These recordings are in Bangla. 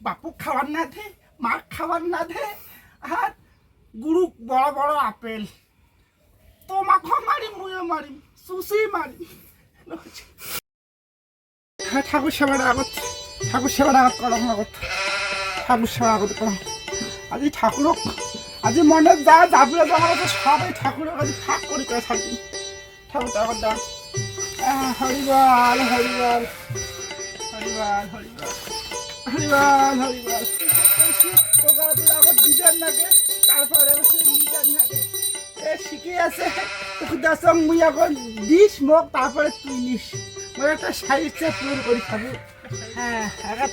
বাপু খাবার না দে মা খাবার না দে। আর গুরু বড় বড় আপেল। তোমাকে মারি মুয়ে মারি সুসি মারি। হ্যাঁ ঠাকুর সেবার আগত ঠাকুর সেবার আগত করো আগত। ঠাকুর সেবার আগত করো। আজি ঠাকুরক আজি মনে যা যাবে যাওয়ার আছে সবাই ঠাকুরের কাছে থাক করে করে থাকবি ঠাকুর ঠাকুর দাও। আহ, হরিবল হরিবল হরিবল। হরিবল হরিবল নাকি তারপরে নাকি এ শিখে আছে মুই এখন দিস মোক, তারপরে তুই নিস। মোর একটা সাহিত্য পূরণ করি ঠাকুর হ্যাঁ আঘাত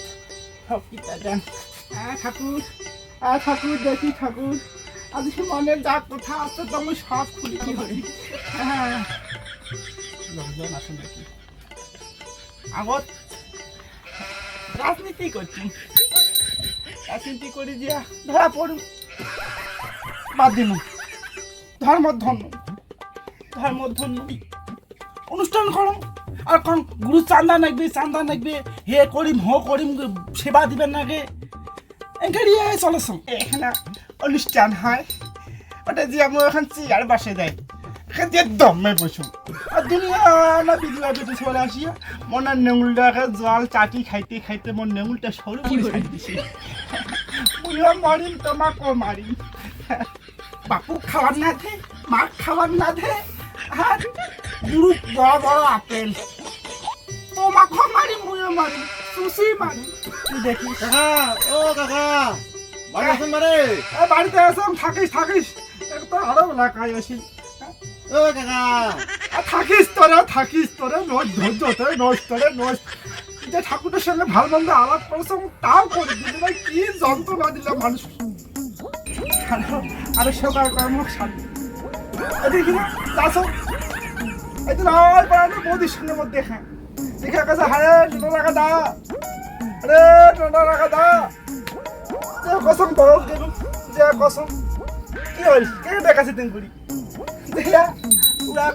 সবকিটা দেন হ্যাঁ ঠাকুর হ্যাঁ ঠাকুর, দেখি ঠাকুর। আজকে মনের যা কথা তো আমি সব খুলি কি হ্যাঁ। লোকজন আসুন দেখি। আগত রাজনীতি করছি রাজনীতি করি যে ধরা পড়ুন? বাদ দিন। ধর্ম ধন্য। ধর্ম ধন্য। অনুষ্ঠান করো আর কোন গুরু চান্দা নাকবে চান্দা নাকবে হে করিম, হো করিম, সেবা দিবেন নাকি এখানে অনুষ্ঠান হয়। ওটা যে আমরা এখন চেয়ার বাসে দেয় দমে বসু আর দুনিয়া না বিধবা বেটি চলে আসিয়া মনের নেঙুলটাকে জল চাটি খাইতে খাইতে মন নেঙুলটা সরু করে দিছে বুঝলাম মারিম তোমাকেও মারিম বাপু খাবার না দে মা খাবার না দে আর গুরু বড় বড় আপেল তোমাকে মারি মুয়ে মারি সুসি মারি দেখিস কাকা ও কাকা বাড়ি আছেন এ বাড়িতে আসম থাকিস থাকিস এক তো আরও এলাকায় আসি ও কাকা থাকিস তোরে, থাকিস নয় ধৈর্য তোরে নয় তোরে নয় যে ঠাকুরের সঙ্গে ভালো মন্দ আলাপ করছ তাও করে দিলে ভাই, কি যন্ত্রণা দিলাম মানুষ। আরো- সকাল কর্ম শান্তি দেখি না চাষো একদিন আর পাড়ানো বৌদির সঙ্গে মধ্যে হ্যাঁ। দেখে কাছে হারে টোটো টাকা দা। আরে টোটো টাকা দা। যে কসম বড়, যে কসম। কি হল কে দেখাছে তিন করি পুরা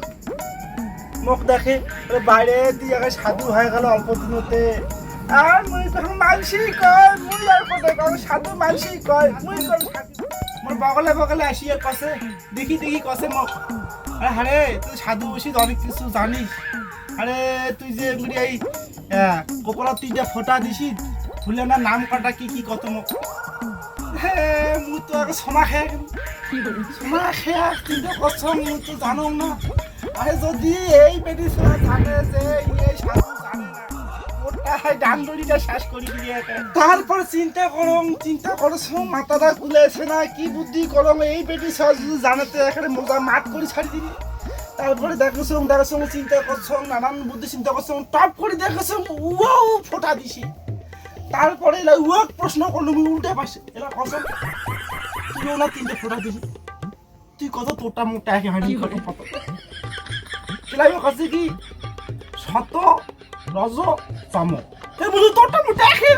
মুখ দেখে বাইরে দিয়ে সাধু হয়ে গেল অল্প দিনতে আর মুই তখন মানসি কয়, মুই আর কথা কয় সাধু মানসি কয়, মুই মোর বগলে বগলে আসিয়ে কসে দেখি দেখি কসে মোক। আরে হারে তুই সাধু বসি অনেক কিছু জানিস? আরে তুই যে এমনি এই কোকলা তুই যে ফোটা দিছি ভুলে না নাম কাটা কি কি কত মোক? হে মুই তো আগে সমা খেয়ে মুই তো জানো না যদি এই তারপর চিন্তা করম চিন্তা করছ মাথাটা খুলেছে না, কি বুদ্ধি করম এই বেটি জানাতে এখানে মোজা মাত করে ছাড়ি দিবি। তারপরে দেখছ দেখছ চিন্তা করছ নানান বুদ্ধি চিন্তা করছ টপ করে দেখছ উয়াও, ফোটা দিছি। তারপরে উয়াক প্রশ্ন করল মুই উল্টে পাশে এলা কসম। না তিনটে ফোটা দিবি। তুই কত তোটা মোটা একে কত কত এলাই কাছে কি? শত রজ এ বুঝু তোরটা মোটা একে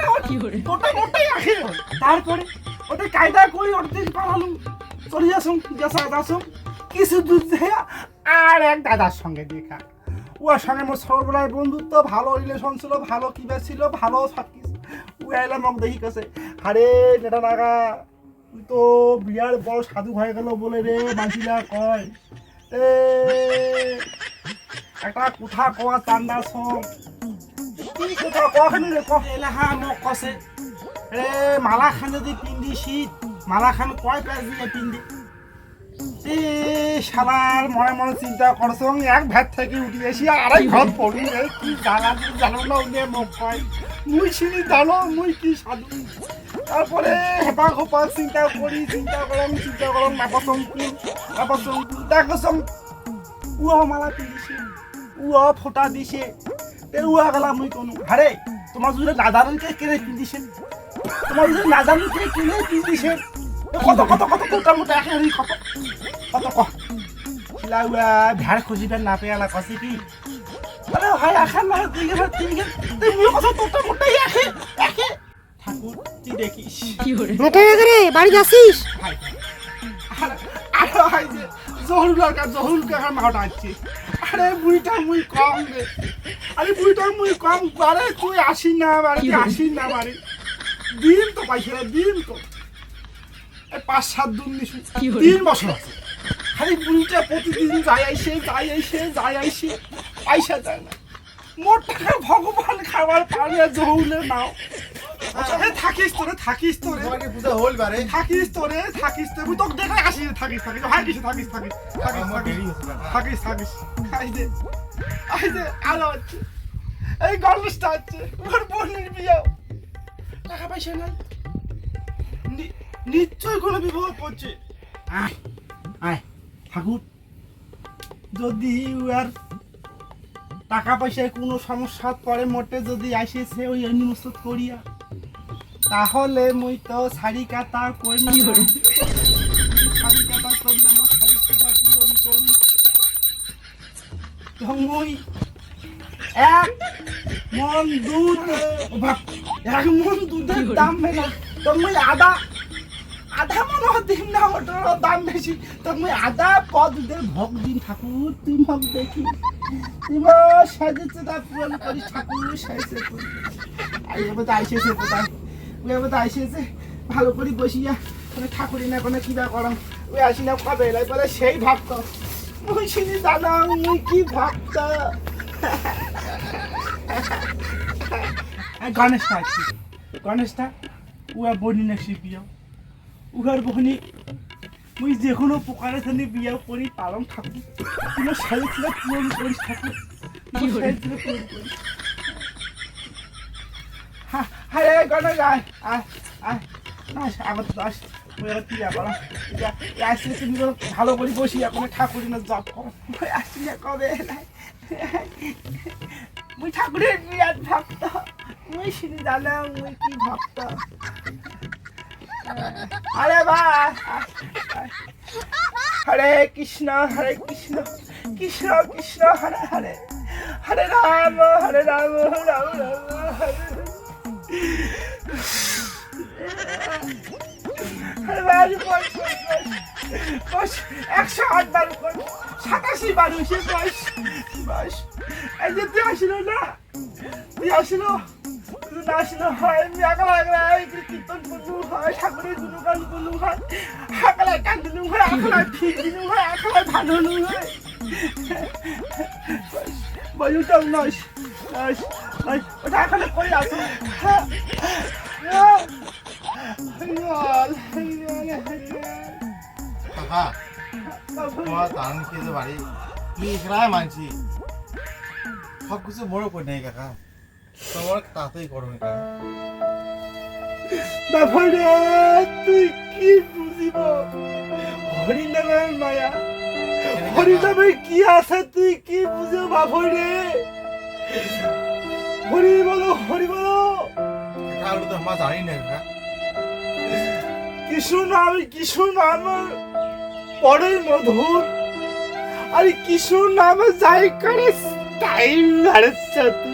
তোরটা মোটাই একে তারপরে ওটা কায়দা করি ওর দিন পালালুম চলে যাসুম যাসা যাসুম। কিছু দূর যেয়ে আর এক দাদার সঙ্গে দেখা। ওর সঙ্গে মোর সর্বরায় বন্ধুত্ব ভালো রিলেশন ছিল ভালো কিবা ছিল ভালো সব কিছু। ও এলাম মোক দেখি কাছে আরে নেটা নাগা তুই তো বিয়ার বড় সাধু হয়ে গেল বলে রে মাসিরা কয়। এ একটা কোঠা কোয়া চান্দা সং। কি কোথা কখানি রে কহ। মোক কছে। রে মালা খান যদি পিন্ধি শীত মালা খান কয় পেজ দিয়ে পিন্ধি? এ শালার মনে মনে চিন্তা করছ এক ভ্যাট থেকে উঠি এসি আড়াই ঘর পড়ি কি জ্বালা জানো না উনি কয় মুই চিনি জানো মুই কি সাধু? তারপরে হেপা খোপা চিন্তা করি, চিন্তা করম চিন্তা কুল নাপচং কুল দেখছং উয়া মালা পিন্ধিছে উয়া ফোটা দিছে। তে উয়া গেলা মুই কোনো হারে তোমার যদি নাজানুকে কেনে পিন্ধিছে? তোমার যদি নাজানুকে কেনে পিন্ধিছে? এ কত কত কত মোটা মোটা হেৰি কত কত ক খিলা উয়া ভ্যাড় খুঁজিবেন না পেয়ালা কষি কি? আরে ভাই আখান না তুই গেলে তুই গেলে তুই মুই কথা তোটা মোটাই আখে আখে। ঠাকুর তুই দেখিস মোটা রে বাড়ি হাই আরে আরে হাই যে জহুর কাকা জহুর কাকার মাওটা আছে আরে বুড়িটা মুই কম রে আরে বুড়িটা মুই কম আরে তুই আসি না বাড়ি তুই আসি না বাড়ি দিন তো পয়সা দিন তো। পাঁচ সাত দিন তিন বছর আছে। খালি বুড়িটা প্রতিদিন যাই আইসে যাই আইসে যাই আইসে পয়সা দেয় না। মোট টাকা ভগবান খাবার পানিয়ে জৌলে নাও। আচ্ছা থাকিস তোরে থাকিস তোরে। তোমাকে পূজা হল বারে। থাকিস তোরে থাকিস তোরে। তোকে দেখে আসি থাকিস থাকিস। হাই কিছু থাকিস থাকিস থাকিস থাকিস। দেরি থাকিস থাকিস। আই দে আই দে আলো হচ্ছে এই গল্পটা হচ্ছে ওর বোনের বিয়ে। টাকা পয়সা নাই। নি- নিশ্চয়ই কোনো বিপদ পড়ছে। আয় আয় ঠাকুর। যদি আর টাকা পয়সায় কোনো সমস্যা পরে মোটে যদি আসেছে ওই করিয়া তাহলে মুই তো শাড়ি কাটা করি শাড়ি কাটা করি আমার শাড়ি কাটা পূরণ করি তো মুই এক মন দুধ এক মন দুধের দাম মেলা। তো মুই আদা আধা মনে দিন না ওটার দাম বেশি। তো মুই আদা প দুধের ভোগ দিন ঠাকুর, তুই ভোগ দেখি। তুই সাজেছে তা পূরণ করি, ঠাকুর সাজেছে করি। আইবে তো আইসেছে কোথায়? ওই তো আইসেছে ভালো করে বসিয়া কোনো ঠাকুরি না কোনো কিবা করম ওই আসি কবে? এলাই বলে, সেই ভাবত মুই চিনি জানাম মুই কি ভাবত গণেশটা আছে গণেশটা উয়া বনি না শিপিয়া উহার বহনি মুই যে কোনো প্রকারে থানি বিয়া করি পালন থাকুক। কোনো শাড়ি ছিল পূরণ করিস পূরণ হ্যাঁ হ্যাঁ রে গণেশ আয় আয় আস আমার তো আস ওই আর কি ব্যাপার? আসলে তুমি তো ভালো করে বসি এখন ঠাকুরের না জব করো। না কবে? মুই ঠাকুরের বিরাট ভক্ত। মুই শুনি জানাম মুই কি ভক্ত? আরে বা। হরে কৃষ্ণ হরে কৃষ্ণ কৃষ্ণ কৃষ্ণ, হরে হরে। হরে রাম হরে রাম রাম রাম, হরে একশো আট বার সাতাশি হয়েছে বস বস। এই যে তুই আসলো না? তুই আসলো? তুই হয় একলা একলা কীর্তন করলু হয় ঠাকুরের গুণগান করলু হয় একলা কান্দলু হয় ঠিক দিলু হয় একলা ভানলু হয় বলুটাও ওটা এখানে করে আসো কাকা তোমার দারুণ খেতে বাড়ি মানছি সব কিছু বড় করে নেই কাকা তোমার করো না। তুই কি বুঝিব? হরিনামের মায়া। হরিনামের কি আছে তুই কি বুঝে বাবারে হরি বলো হরি বলো। তো আমার জানি না কাকা কৃষ্ণ নাম কৃষ্ণ নাম পরের মধুর। আর কৃষ্ণ নামে যাই করে টাইম হারাচ্ছে তুই